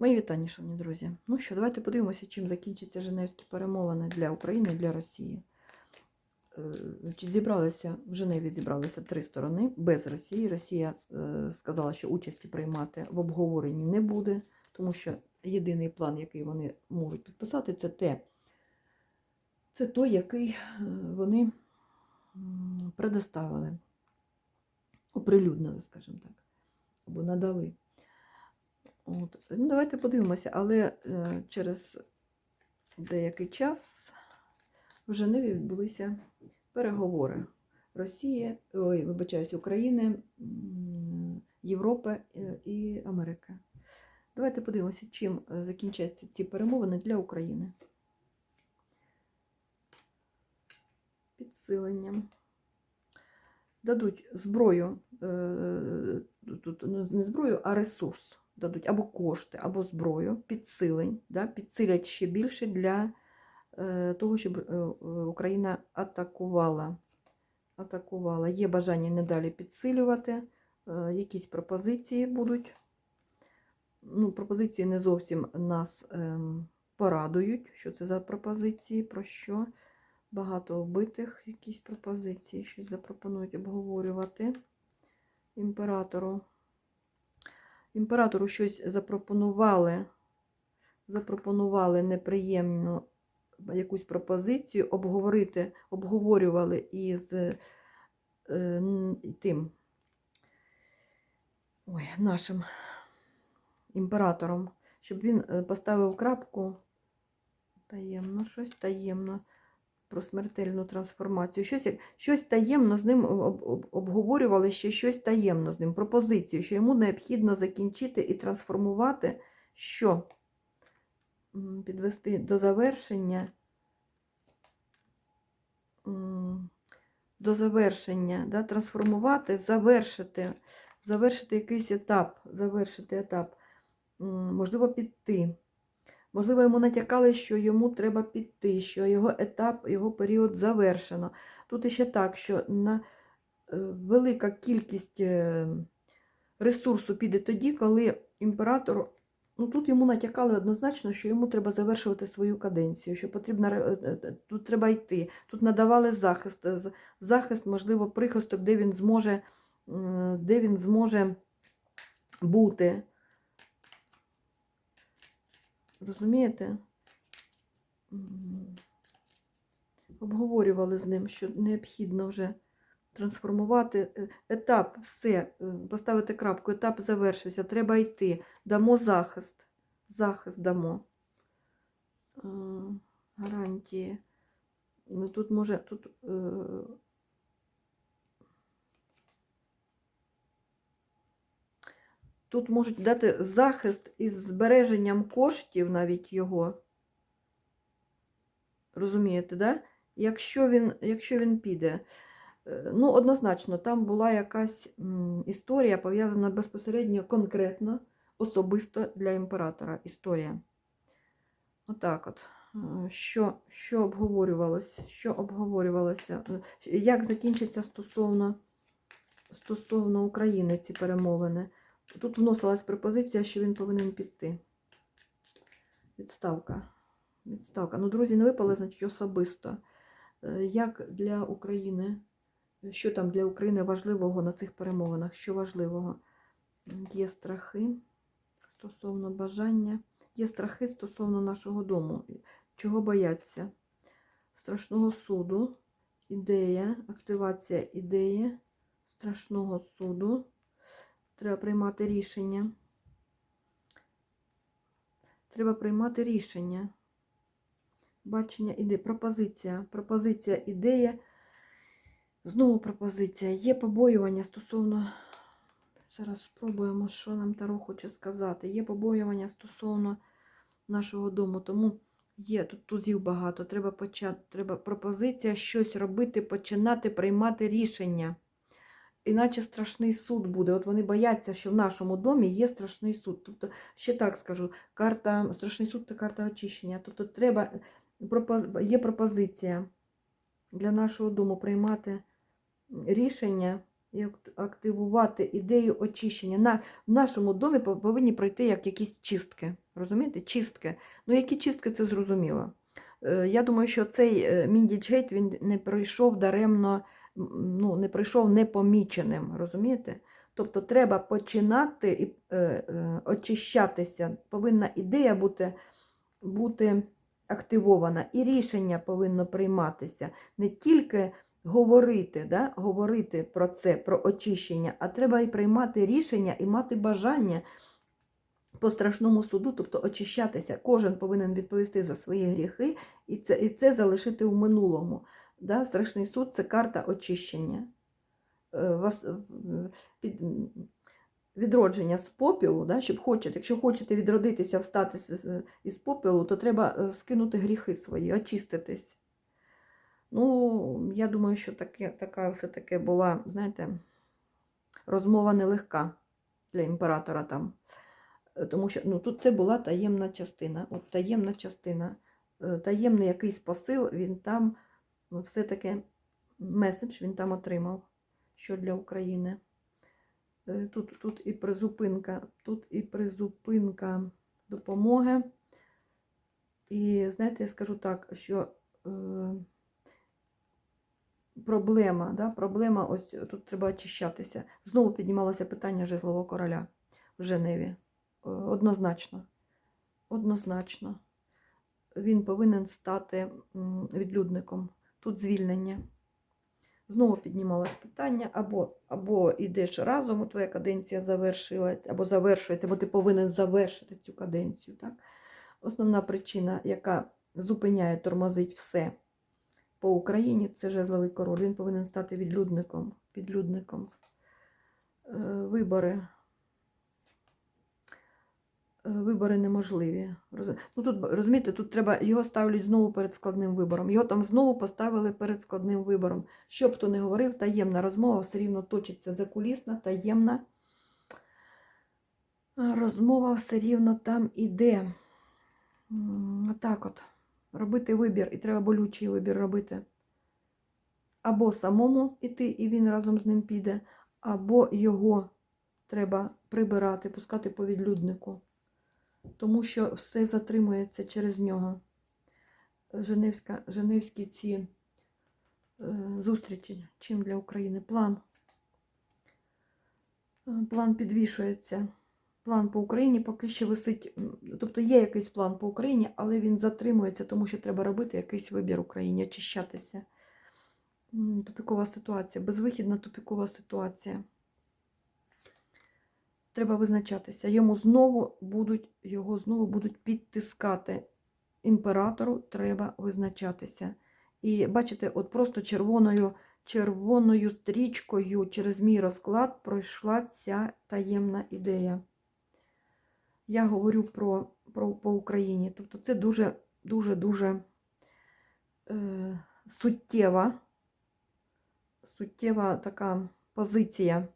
Мої вітання, шановні друзі. Ну що, давайте подивимося, чим закінчаться Женевські перемовини для України і для Росії. Е, зібралися в Женеві зібралися три сторони без Росії. Росія е, сказала, що участі приймати в обговоренні не буде, тому що єдиний план, який вони можуть підписати, це те, це той, який е, вони предоставили, оприлюднили, скажімо так, або надали. От. Ну, давайте подивимося, але е, через деякий час в Женеві відбулися переговори Росії, ой, вибачаюсь, України, Європи е, і Америки. Давайте подивимося, чим е, закінчаться ці перемовини для України. Підсиленням. Дадуть зброю, е, тут ну, не зброю, а ресурс дадуть або кошти, або зброю, підсилень, да, підсилять ще більше для е, того, щоб е, Україна атакувала. атакувала. Є бажання надалі підсилювати, е, якісь пропозиції будуть. Ну, пропозиції не зовсім нас ем, порадують. Що це за пропозиції, про що? Багато вбитих, якісь пропозиції, щось запропонують обговорювати імператору. Імператору щось запропонували, запропонували неприємну якусь пропозицію, обговорити, обговорювали із е, тим ой, нашим імператором, щоб він е, поставив крапку. Таємно, щось таємно про смертельну трансформацію. Щось, щось таємно з ним об- об- обговорювали ще щось таємно з ним, пропозицію, що йому необхідно закінчити і трансформувати, що підвести до завершення. До завершення, да, трансформувати, завершити, завершити якийсь етап, завершити етап, можливо, піти. Можливо, йому натякали, що йому треба піти, що його етап, його період завершено. Тут іще так, що на е, велика кількість е, ресурсу піде тоді, коли імператор, ну тут йому натякали однозначно, що йому треба завершувати свою каденцію, що потрібно е, тут треба йти. Тут надавали захист, захист, можливо, прихисток, де він зможе, де він зможе бути. Розумієте? Обговорювали з ним, що необхідно вже трансформувати е, етап, все, е, поставити крапку, етап завершився, треба йти. Дамо захист. Захист дамо. Е, Гарантії. Ну, Тут може, тут Тут можуть дати захист із збереженням коштів навіть його. Розумієте, да? Якщо він, якщо він піде. Е, Ну, однозначно, там була якась історія пов'язана безпосередньо, конкретно, особисто для імператора. Історія. Отак от. Е, Що, що обговорювалось? Що обговорювалося? Е, Як закінчиться стосовно, стосовно України ці перемовини? Тут вносилась пропозиція, що він повинен піти. Відставка. Відставка. Ну, друзі, не випали, значить, особисто. Е, Як для України, що там для України важливого на цих перемовинах? Що важливого? Є страхи стосовно бажання, є страхи стосовно нашого дому. Чого бояться? Страшного суду, ідея, активація ідеї, страшного суду. Треба приймати рішення. Треба приймати рішення. Бачення ідеї. Пропозиція. Пропозиція ідея. Знову пропозиція. Є побоювання стосовно. Зараз спробуємо, що нам Таро хоче сказати. Є побоювання стосовно нашого дому. Тому є тут тузів багато. Треба почати. Треба пропозиція щось робити, починати приймати рішення. Іначе страшний суд буде. От вони бояться, що в нашому домі є страшний суд. Тобто, ще так скажу, карта страшний суд це карта очищення. Тобто, треба є пропозиція для нашого дому приймати рішення і активувати ідею очищення. На в нашому домі повинні пройти як якісь чистки. Розумієте? Чистки. Ну, які чистки, це зрозуміло. Е, Я думаю, що цей е, Міндічгейт він не пройшов даремно, ну, не пройшов непоміченим, розумієте? Тобто треба починати і е, е, очищатися. Повинна ідея бути, бути активована, і рішення повинно прийматися. Не тільки говорити, да? говорити про це, про очищення, а треба і приймати рішення і мати бажання по страшному суду, тобто очищатися. Кожен повинен відповісти за свої гріхи і це, і це залишити в минулому. Да? Страшний суд це карта очищення. Е, е, відродження з попілу, да? щоб хочете, якщо хочете відродитися, встати із попілу, то треба е, скинути гріхи свої, очиститись. Ну, я думаю, що таке, така все-таки була, знаєте, розмова нелегка для імператора там. Тому що ну, тут це була таємна частина. От таємна частина, таємний якийсь посил, він там все-таки меседж він там отримав, що для України. Е, Тут, тут і призупинка, тут і призупинка допомоги. І знаєте, я скажу так, що е, проблема, да, проблема, ось тут треба очищатися. Знову піднімалося питання жезлового короля в Женеві. Е, Однозначно. Однозначно. Він повинен стати відлюдником. Тут звільнення. Знову піднімалось питання, або, або йдеш разом, твоя каденція завершилась, або завершується, або ти повинен завершити цю каденцію. Так? Основна причина, яка зупиняє, тормозить все по Україні, це жезловий король. Він повинен стати відлюдником. підлюдником. Е, Вибори. Вибори неможливі. Ну, тут, розумієте, тут треба, його ставлять знову перед складним вибором. Його там знову поставили перед складним вибором. Що б хто не говорив, таємна розмова все рівно точиться закулісна, таємна. Розмова все рівно там іде. Так от. Робити вибір, і треба болючий вибір робити. Або самому іти, і він разом з ним піде, або його треба прибирати, пускати по відлюднику тому що все затримується через нього. Женевська, Женевські ці е, зустрічі, чим для України план. Е, План підвішується. План по Україні поки що висить. Тобто є якийсь план по Україні, але він затримується, тому що треба робити якийсь вибір Україні, очищатися. Тупікова ситуація, безвихідна тупікова ситуація треба визначатися. Йому знову будуть, його знову будуть підтискати. Імператору треба визначатися. І бачите, от просто червоною, червоною стрічкою через мій розклад пройшла ця таємна ідея. Я говорю про, про по Україні. Тобто це дуже, дуже, дуже е, суттєва, суттєва така позиція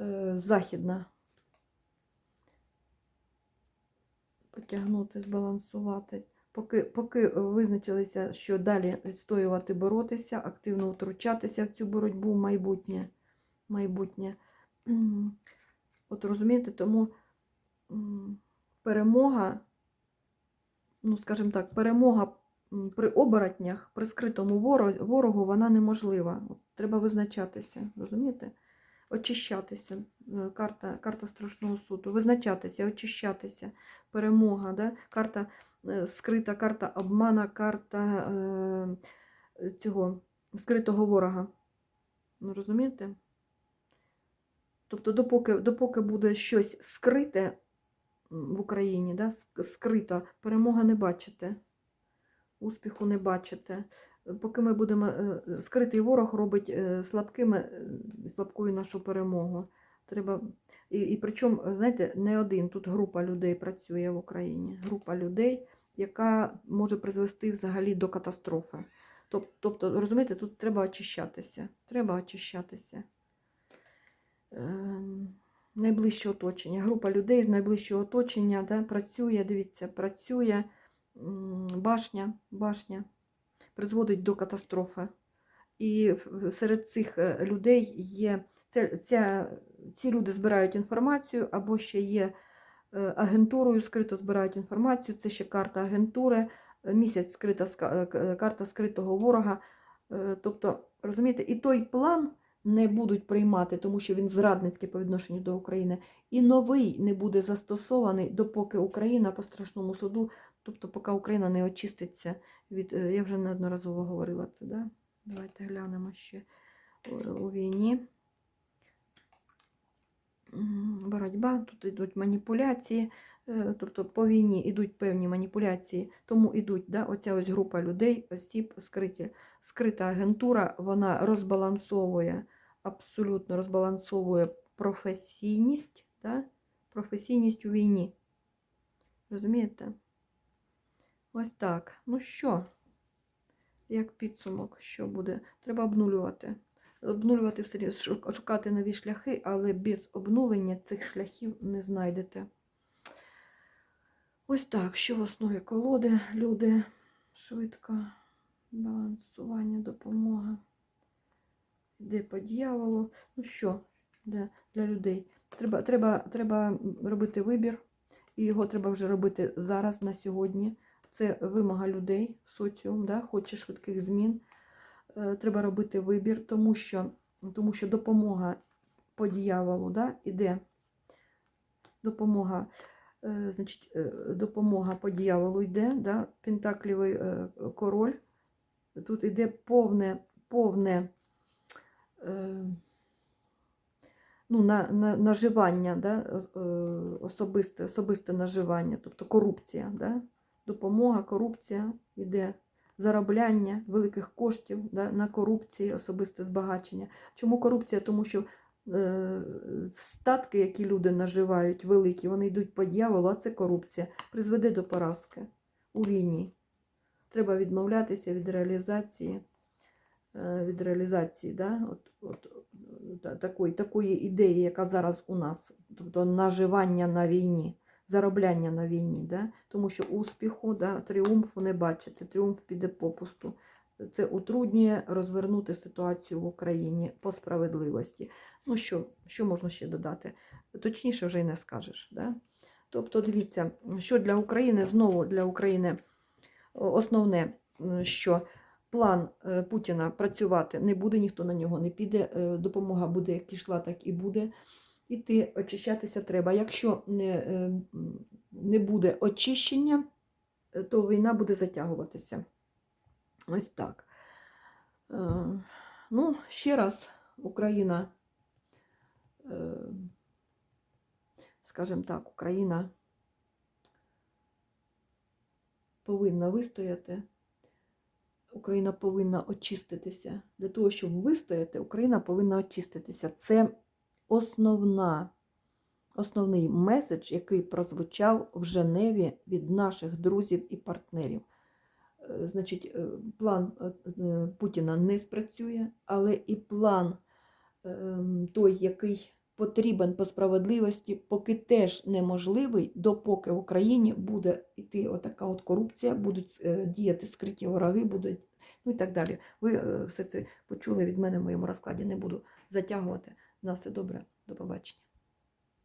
е, західна. Потягнути, збалансувати. Поки, поки визначилися, що далі відстоювати, боротися, активно втручатися в цю боротьбу майбутнє. майбутнє. От розумієте, тому перемога, ну, скажімо так, перемога при оборотнях, при скритому ворогу, ворогу вона неможлива. От, треба визначатися, розумієте? Очищатися. Е, Карта, карта страшного суду. Визначатися, очищатися перемога, да? карта е, скрита, карта обмана, карта е, цього скритого ворога. Ну, розумієте? Тобто, допоки, допоки буде щось скрите в Україні, да? скрито, перемога не бачите, успіху не бачите. Поки ми будемо е, скритий ворог робить е, слабкими, е, слабкою нашу перемогу. Треба і, і причому, знаєте, не один, тут група людей працює в Україні. Група людей, яка може призвести взагалі до катастрофи. Тобто, розумієте, тут треба очищатися. Треба очищатися. Ем, найближче оточення. Група людей з найближчого оточення да, працює, дивіться, працює башня, башня призводить до катастрофи. І серед цих е, людей є це, ця, ці люди збирають інформацію, або ще є е, агентурою скрито збирають інформацію. Це ще карта агентури, е, місяць скрита карта скритого ворога. Тобто, розумієте, і той план не будуть приймати, тому що він зрадницький по відношенню до України. І новий не буде застосований, допоки Україна по страшному суду, тобто поки Україна не очиститься від. е, Я вже неодноразово говорила це, да? Давайте глянемо ще у- війні. Боротьба, тут йдуть маніпуляції, е, тобто по війні йдуть певні маніпуляції, тому йдуть да, оця ось група людей, осіб, скриті, скрита агентура, вона розбалансовує, абсолютно розбалансовує професійність, да, професійність у війні. Розумієте? Ось так. Ну що, як підсумок, що буде? Треба обнулювати. Обнулювати все шукати нові шляхи, але без обнулення цих шляхів не знайдете. Ось так, що в основі колоди, люди, швидко, балансування, допомога. Йде по дьяволу. Ну що, для, для людей? Треба, треба, треба робити вибір, і його треба вже робити зараз, на сьогодні. Це вимога людей, соціум, да, хоче швидких змін. Е, Треба робити вибір, тому що, тому що допомога по дьяволу да, іде. Допомога, е, значить, е, допомога по дьяволу йде, да, Пентаклівий король. Тут іде повне, повне ну, на, на, наживання, да, особисте, особисте наживання, тобто корупція. Да? Допомога, корупція йде заробляння великих коштів да, на корупції, особисте збагачення. Чому корупція? Тому що е, статки, які люди наживають, великі, вони йдуть по дьяволу, а це корупція, призведе до поразки у війні. Треба відмовлятися від реалізації, е, від реалізації да, от, от, та- такої, такої ідеї, яка зараз у нас, тобто наживання на війні заробляння на війні, да? тому що успіху, да, тріумфу не бачите, тріумф піде попусту. Це утруднює розвернути ситуацію в Україні по справедливості. Ну що, що можна ще додати? Точніше вже й не скажеш. Да? Тобто, дивіться, що для України, знову для України основне, що план е, Путіна працювати не буде, ніхто на нього не піде, е, допомога буде як ішла, так і буде іти очищатися треба. Якщо не, е, не буде очищення, е, то війна буде затягуватися. Ось так. Е, Ну, ще раз, Україна, скажімо так, Україна повинна вистояти. Україна повинна очиститися. Для того, щоб вистояти, Україна повинна очиститися. Це основна, основний меседж, який прозвучав в Женеві від наших друзів і партнерів. Е, Значить, е, план е, Путіна не спрацює, але і план ем, той, який потрібен по справедливості, поки теж неможливий, допоки в Україні буде йти отака от корупція, будуть діяти скриті вороги, будуть ну і так далі. Ви все це почули від мене в моєму розкладі. Не буду затягувати. На все добре, до побачення.